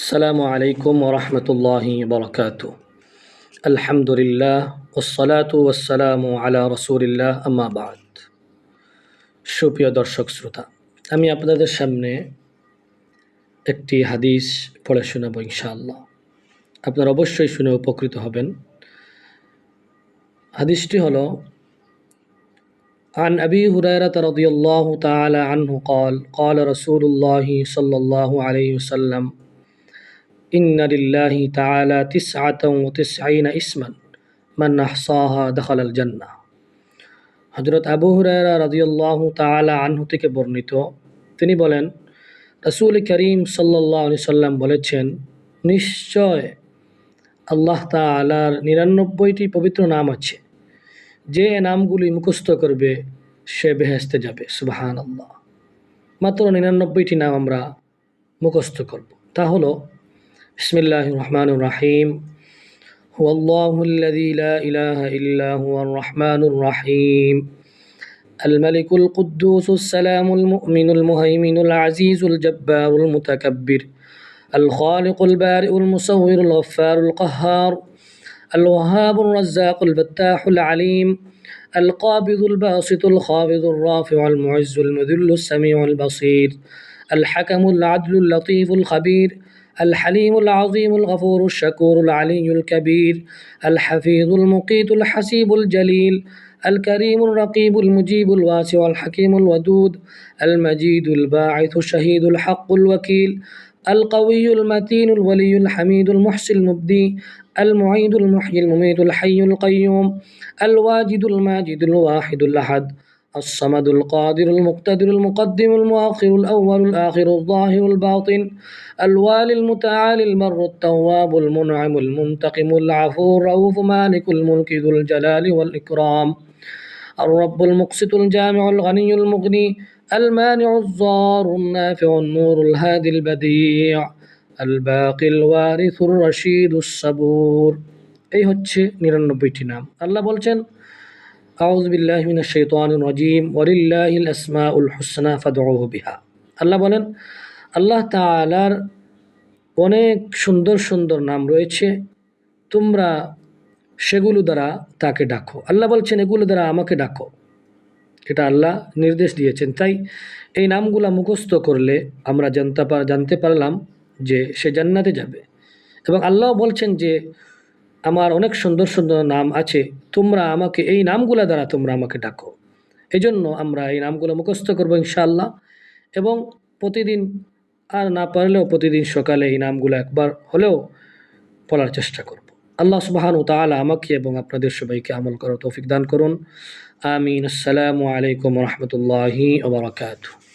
السلام عليكم ورحمة الله وبركاته الحمد لله والصلاة والسلام على رسول الله أما بعد সুপ্রিয় দর্শক শ্রোতা আমি আপনাদের সামনে একটি হাদিস পড়ে শোনাবো ইনশাআল্লাহ আপনারা অবশ্যই শুনে উপকৃত হবেন হাদিসটি হলো عن أبي هريرة رضي الله تعالى عنه قال قال رسول الله صلى الله عليه وسلم ইন্নারিল্লাহি তালা তিস আতম তিস আইনা ইসমান মান আহসাহা দখল হজরত আবু হুরায়রা রাজিউল্লাহ তালা আনহু থেকে বর্ণিত, তিনি বলেন, রসুল করিম সাল্লাহ সাল্লাম বলেছেন, নিশ্চয় আল্লাহ তালার নিরানব্বইটি পবিত্র নাম আছে, যে নামগুলি মুখস্থ করবে, সে বেহেস্তে যাবে। সুবাহান আল্লাহ মাত্র নিরানব্বইটি নাম আমরা মুখস্থ করব। তা হলো بسم الله الرحمن الرحيم هو الله الذي لا إله إلا هو الرحمن الرحيم الملك القدوس السلام المؤمن المهيمن العزيز الجبار المتكبر الخالق البارئ المصور الغفار القهار الوهاب الرزاق الفتاح العليم القابض الباسط الخافض الرافع المعز المذل السميع البصير الحكم العدل اللطيف الخبير الحليم العظيم الغفور الشكور العلي الكبير الحفيظ المقيت الحسيب الجليل الكريم الرقيب المجيب الواسع الحكيم الودود المجيد الباعث الشهيد الحق الوكيل القوي المتين الولي الحميد المحسن المبدي المعيد المحيي المميت الحي القيوم الواجد الماجد الواحد الأحد الصمد القادر المقتدر المقدم المؤخر الأول الآخر الظاهر الباطن الوالي المتعالي المر التواب المنعم المنتقم العفو الرؤوف مالك الملك ذو الجلال والإكرام الرب المقسط الجامع الغني المغني المانع الضار النافع النور الهادي البديع الباقي الوارث الرشيد الصبور এই হচ্ছে নিরানব্বইটি নাম আল্লাহ বলছেন আউজ বিল্লাহ মিনাশ শাইতানির রাজিম আসমাউল হুসনা ফাদউহু বিহা। আল্লাহ বলেন, আল্লাহ তাআলার অনেক সুন্দর সুন্দর নাম রয়েছে, তোমরা সেগুলো দ্বারা তাকে ডাকো। আল্লাহ বলছেন, এগুলো দ্বারা আমাকে ডাকো। এটা আল্লাহ নির্দেশ দিয়েছেন। তাই এই নামগুলা মুখস্থ করলে আমরা জানতে জানতে পারলাম যে সে জান্নাতে যাবে। এবং আল্লাহ বলছেন যে আমার অনেক সুন্দর সুন্দর নাম আছে। তোমরা আমাকে এই নামগুলা দ্বারা তোমরা আমাকে ডাকো। এই জন্য আমরা এই নামগুলো মুখস্থ করব ইনশাআল্লাহ। এবং প্রতিদিন আর না পারলেও প্রতিদিন সকালে এই নামগুলো একবার হলেও পড়ার চেষ্টা করব। আল্লাহ সুবাহান তালা আমাকে এবং আপনাদের সবাইকে আমল করার তৌফিক দান করুন। আমিন। আসসালামু আলাইকুম রহমতুল্লাহি ওবরাকাতু